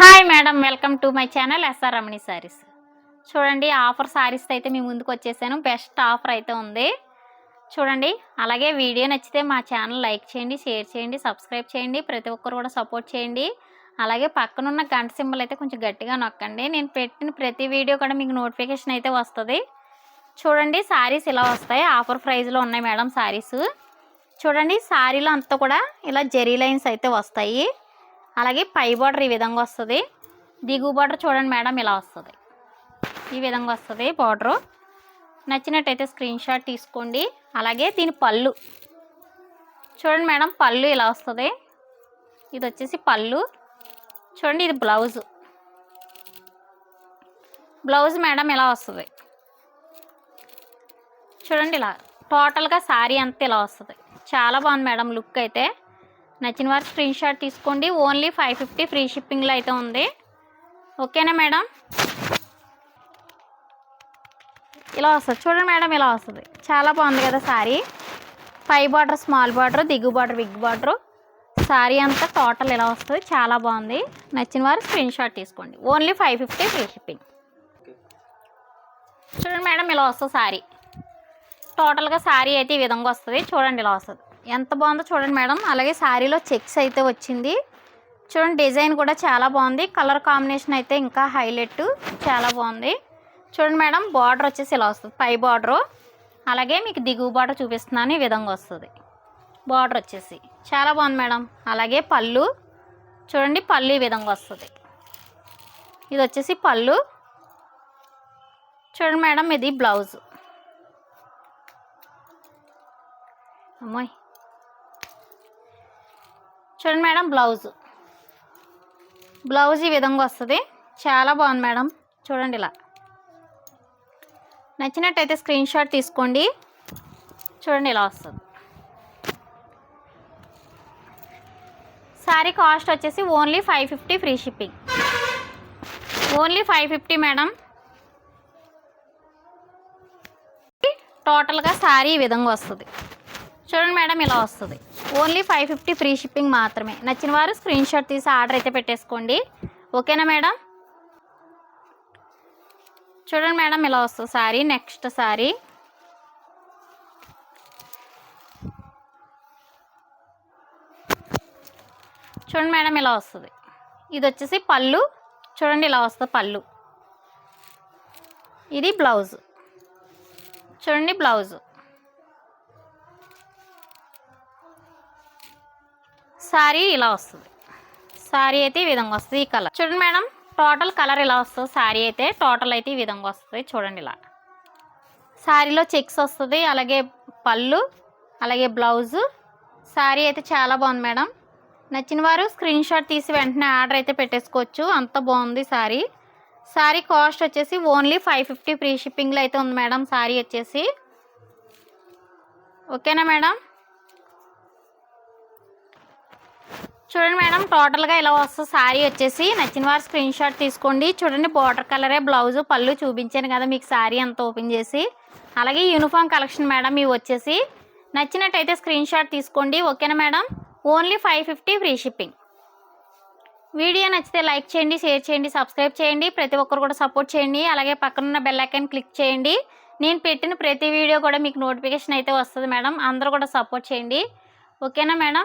Hi madam welcome to my channel SR Ramani saris. చూడండి offer saris అయితే మీ ముందుకు వచ్చేసాను. బెస్ట్ ఆఫర్ అయితే ఉంది. చూడండి అలాగే వీడియో నచ్చితే మా ఛానల్ లైక్ చేయండి షేర్ చేయండి సబ్స్క్రైబ్ చేయండి ప్రతి ఒక్కరు కూడా సపోర్ట్ చేయండి. అలాగే పక్కనున్న గంట సింబల్ అయితే కొంచెం గట్టిగా నొక్కండి. నేను పెట్టిన ప్రతి వీడియో కూడా మీకు నోటిఫికేషన్ అయితే వస్తుంది. చూడండి సారీస్ ఇలా వస్తాయి. ఆఫర్ ప్రైజ్లో ఉన్నాయి మేడం సారీస్. చూడండి శారీలో అంతా కూడా ఇలా జెరీ లైన్స్ అయితే వస్తాయి. అలాగే పై బార్డర్ ఈ విధంగా వస్తుంది. దిగువ బార్డర్ చూడండి మేడం ఇలా వస్తుంది. ఈ విధంగా వస్తుంది బార్డరు నచ్చినట్టయితే స్క్రీన్ షాట్ తీసుకోండి. అలాగే దీని పళ్ళు. చూడండి మేడం పళ్ళు ఇలా వస్తుంది. ఇది వచ్చేసి పళ్ళు. చూడండి ఇది బ్లౌజ్ బ్లౌజ్ మేడం ఇలా వస్తుంది. చూడండి ఇలా టోటల్గా శారీ అంతా ఇలా వస్తుంది. చాలా బాగుంది మేడం లుక్ అయితే. నచ్చిన వారు స్క్రీన్ షాట్ తీసుకోండి. ఓన్లీ ఫైవ్ ఫిఫ్టీ ఫ్రీ షిప్పింగ్లో అయితే ఉంది. ఓకేనా మేడం ఇలా వస్తుంది. చూడండి మేడం ఇలా వస్తుంది. చాలా బాగుంది కదా శారీ పై బార్డర్ స్మాల్ బార్డర్ దిగు బార్డర్ బిగ్ బార్డర్ శారీ అంతా టోటల్ ఇలా వస్తుంది. చాలా బాగుంది. నచ్చిన వారు స్క్రీన్ షాట్ తీసుకోండి. Only five fifty free shipping చూడండి మేడం ఇలా వస్తుంది శారీ టోటల్గా శారీ అయితే ఈ విధంగా వస్తుంది. చూడండి ఇలా వస్తుంది. ఎంత బాగుందో చూడండి మేడం. అలాగే శారీలో చెక్స్ అయితే వచ్చింది. చూడండి డిజైన్ కూడా చాలా బాగుంది. కలర్ కాంబినేషన్ అయితే ఇంకా హైలైట్ చాలా బాగుంది. చూడండి మేడం బార్డర్ వచ్చేసి ఇలా వస్తుంది. పై బార్డరు. అలాగే మీకు దిగువ బార్డర్ చూపిస్తున్నాను. ఈ విధంగా వస్తుంది. బార్డర్ వచ్చేసి. చాలా బాగుంది మేడం. అలాగే పళ్ళు. చూడండి పళ్ళు ఈ విధంగా వస్తుంది. ఇది వచ్చేసి పళ్ళు. చూడండి మేడం ఇది బ్లౌజ్. అమ్మాయి. చూడండి మేడం బ్లౌజ్ బ్లౌజ్ ఈ విధంగా వస్తుంది. చాలా బాగుంది మేడం. చూడండి ఇలా. నచ్చినట్టయితే స్క్రీన్ షాట్ తీసుకోండి. చూడండి ఇలా వస్తుంది. శారీ కాస్ట్ వచ్చేసి only five fifty free shipping only five fifty madam. టోటల్గా శారీ ఈ విధంగా వస్తుంది. చూడండి మేడం ఇలా వస్తుంది. Only five fifty free shipping మాత్రమే. నచ్చిన వారు స్క్రీన్ షాట్ తీసి ఆర్డర్ అయితే పెట్టేసుకోండి. ఓకేనా మేడం? చూడండి మేడం ఇలా వస్తుంది సారీ నెక్స్ట్ సారీ. చూడండి మేడం ఇలా వస్తుంది. ఇది వచ్చేసి పళ్ళు. చూడండి ఇలా వస్తుంది పళ్ళు. ఇది బ్లౌజ్. చూడండి బ్లౌజ్. శారీ ఇలా వస్తుంది. శారీ అయితే ఈ విధంగా వస్తుంది ఈ కలర్. చూడండి మేడం టోటల్ కలర్ ఇలా వస్తుంది. శారీ అయితే టోటల్ అయితే ఈ విధంగా వస్తుంది. చూడండి ఇలా. శారీలో చెక్స్ వస్తుంది అలాగే పళ్ళు అలాగే బ్లౌజు. శారీ అయితే చాలా బాగుంది మేడం. నచ్చిన వారు స్క్రీన్ షాట్ తీసి వెంటనే ఆర్డర్ అయితే పెట్టేసుకోవచ్చు. అంత బాగుంది శారీ శారీ కాస్ట్ వచ్చేసి ఓన్లీ ఫైవ్ ఫిఫ్టీ ఫ్రీ షిప్పింగ్లో అయితే ఉంది మేడం శారీ వచ్చేసి. ఓకేనా మేడం? చూడండి మేడం టోటల్గా ఇలా వస్తుంది శారీ వచ్చేసి. నచ్చిన వారు స్క్రీన్ షాట్ తీసుకోండి. చూడండి బార్డర్ కలరే బ్లౌజ్ పళ్ళు చూపించాను కదా మీకు శారీ అంతా ఓపెన్ చేసి. అలాగే యూనిఫామ్ కలెక్షన్ మేడం ఇవి వచ్చేసి. నచ్చినట్టయితే స్క్రీన్ షాట్ తీసుకోండి. ఓకేనా madam? Only five fifty free shipping. Video నచ్చితే లైక్ చేయండి షేర్ చేయండి సబ్స్క్రైబ్ చేయండి. ప్రతి ఒక్కరు కూడా సపోర్ట్ చేయండి. అలాగే పక్కనున్న బెల్ ఐకాన్ క్లిక్ చేయండి. నేను పెట్టిన ప్రతి వీడియో కూడా మీకు నోటిఫికేషన్ అయితే వస్తుంది మేడం. అందరూ కూడా సపోర్ట్ చేయండి. ఓకేనా madam?